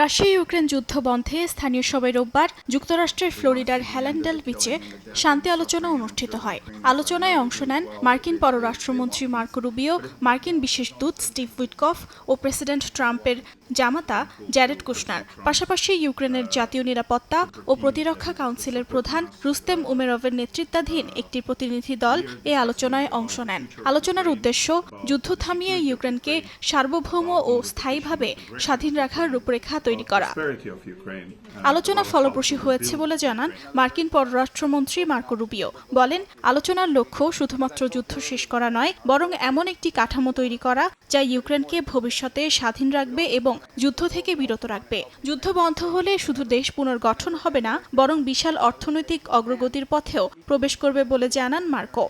Russia Ukraine যুদ্ধ বন্ধে স্থানীয় সময় রোববার যুক্তরাষ্ট্রের ফ্লোরিডার হ্যালেন্ডেল বিচে শান্তি আলোচনা অনুষ্ঠিত হয়। আলোচনায় অংশ নেন মার্কিন পররাষ্ট্রমন্ত্রী মার্কো রুবিও, মার্কিন বিশেষ দূত স্টিভ উইটকফ ও প্রেসিডেন্ট ট্রাম্পের জামাতা জ্যারেড কুশনার। পাশাপাশি ইউক্রেনের জাতীয় নিরাপত্তা ও প্রতিরক্ষা কাউন্সিলের প্রধান রুস্তেম উমেরভের নেতৃত্বাধীন একটি প্রতিনিধি দল এ আলোচনায় অংশ নেন। আলোচনার উদ্দেশ্য যুদ্ধ থামিয়ে ইউক্রেনকে সার্বভৌম ও স্থায়ীভাবে স্বাধীন রাখার রূপরেখা তৈরি করা. আলোচনা ফলপ্রসূ হয়েছে বলে জানান মার্কিন পররাষ্ট্রমন্ত্রী মার্কো রুবিও। বলেন, আলোচনার লক্ষ্য শুধুমাত্র যুদ্ধ শেষ করা নয়, বরং এমন একটি কাঠামো তৈরি করা যা ইউক্রেনকে ভবিষ্যতে স্বাধীন রাখবে এবং যুদ্ধ থেকে বিরত রাখবে। যুদ্ধ বন্ধ হলে শুধু দেশ পুনর্গঠন হবে না, বরং বিশাল অর্থনৈতিক অগ্রগতির পথেও প্রবেশ করবে বলে জানান মার্কো।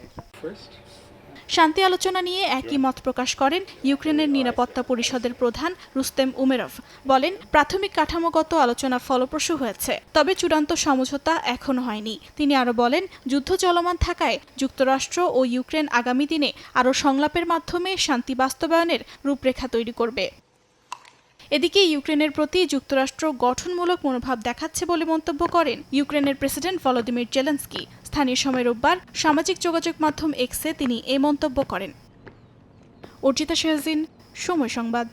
শান্তি আলোচনা নিয়ে একই মত প্রকাশ করেন ইউক্রেনের নিরাপত্তা পরিষদের প্রধান রুস্তেম উমেরভ। বলেন, প্রাথমিক কাঠামোগত আলোচনা ফলপ্রসূ হয়েছে, তবে চূড়ান্ত সমঝোতা এখনও হয়নি। তিনি আরও বলেন, যুদ্ধ চলমান থাকায় যুক্তরাষ্ট্র ও ইউক্রেন আগামী দিনে আরও সংলাপের মাধ্যমে শান্তি বাস্তবায়নের রূপরেখা তৈরি করবে। এদিকে ইউক্রেনের প্রতি যুক্তরাষ্ট্র গঠনমূলক মনোভাব দেখাচ্ছে বলে মন্তব্য করেন ইউক্রেনের প্রেসিডেন্ট ভলোদিমির জেলেন্সকি। স্থানীয় সময় রোববার সামাজিক যোগাযোগ মাধ্যম এক্সে তিনি এ মন্তব্য করেন। অর্জিতা শেহজিন সময় সংবাদ।